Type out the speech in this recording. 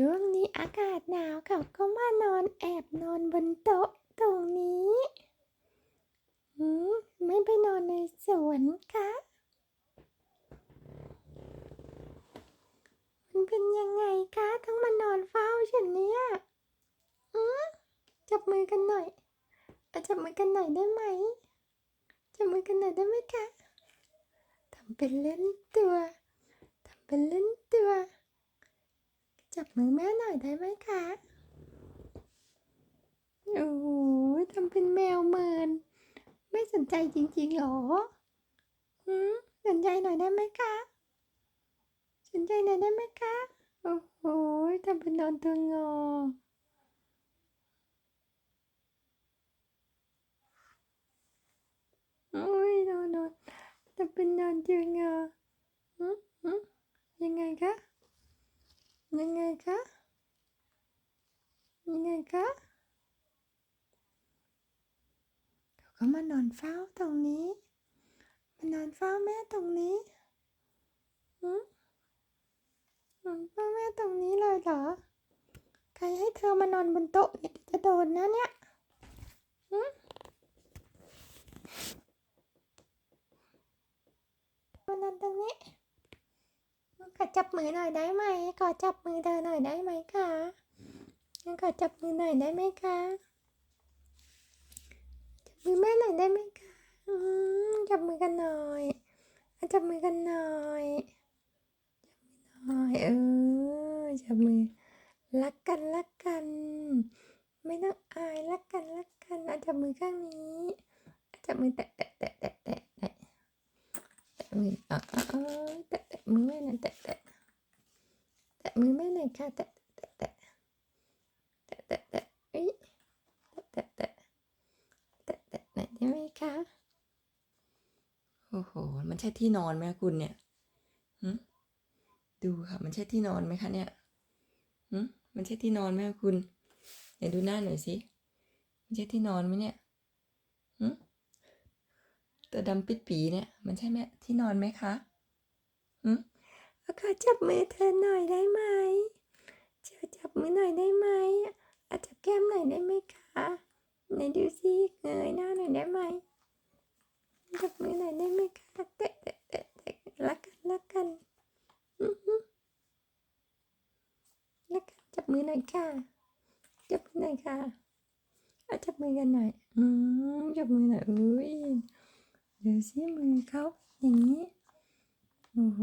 ช่วงนี้อากาศหนาวเขาก็มานอนแอบนอนบนโต๊ะตรงนี้หืมไม่ไปนอนในสวนคะมันเป็นยังไงคะต้องมานอนเฝ้าฉันเนี่ยอืมจับมือกันหน่อยอาจับมือกันหน่อยได้ไหมจับมือกันหน่อยได้ไหมคะทำเป็นเล่นตัวทำเป็นเล่น จับมือแม่หน่อยได้ไหมคะโอ้โหทำเป็นแมวเมิน ไม่สนใจจริงๆหรอหืมสนใจหน่อยได้ไหมคะ สนใจหน่อยได้ไหมคะ โอ้โหทำเป็นนอนตัวงอโอ้ยนอนนอนทำเป็นนอนตัวงอหืมหืมยังไงคะ ยังไงคะ ยังไง คะเขาก็มานอนเฝ้าตรงนี้ มานอนเฝ้าแม่ตรงนี้หืมนอนเฝ้าแม่ตรงนี้เลยเหรอ ใครให้เธอมานอนบนโต๊ะเนี่ยจะโดนนะเนี่ยหืมมานอนตรงนี้ขอจับมือหน่อยได้ไหมขอจับมือเธอหน่อยได้ไหมคะ งั้นขอจับมือหน่อยได้ไหมคะ จับมือแม่หน่อยได้ไหมคะอืมจับมือกันหน่อยอะจับมือกันหน่อย จับมือหน่อย เออ จับมือ รักกันรักกัน ไม่ต้องอายรักกันรักกันอะจับมือข้างนี้อะจับมือแตะแตะแตะแตะแตะแตะแตะมืออะอะอะแตะแตะมือแม่หน่อยแตะแตะแตะมือแม่หน่อยค่ะแตะแตะแตะแตะเอ้ยแตะแตะแต ช่ได้ไหมคะ โอ้โห มันใช่ที่นอนไหมคุณเนี่ยหึดูค่ะ มันใช่ที่นอนไหมคะเนี่ยหึมันใช่ที่นอนไหมคะคุณไหนดูหน้าหน่อยสิ มันใช่ที่นอนไหมเนี่ยหึตัวดำปิดปีเนี่ย มันใช่ไหมที่นอนไหมคะหึขอจับมือเธอหน่อยได้ไหมเจอจับมือหน่อยได้ไหมอาจับแก้มหน่อยได้ไหมคะ ไหนดูสิเงยหน้าหน่อยได้ไหมจับมือหน่อยได้ไหมคะเตะเตะเตะเตะรักกันรักกันรักกันจับมือหน่อยค่ะจับมือหน่อยค่ะอาจับมือกันหน่อย อืมจับมือหน่อยอุ้ยดูสิมือเขาอย่างนี้โอ้โห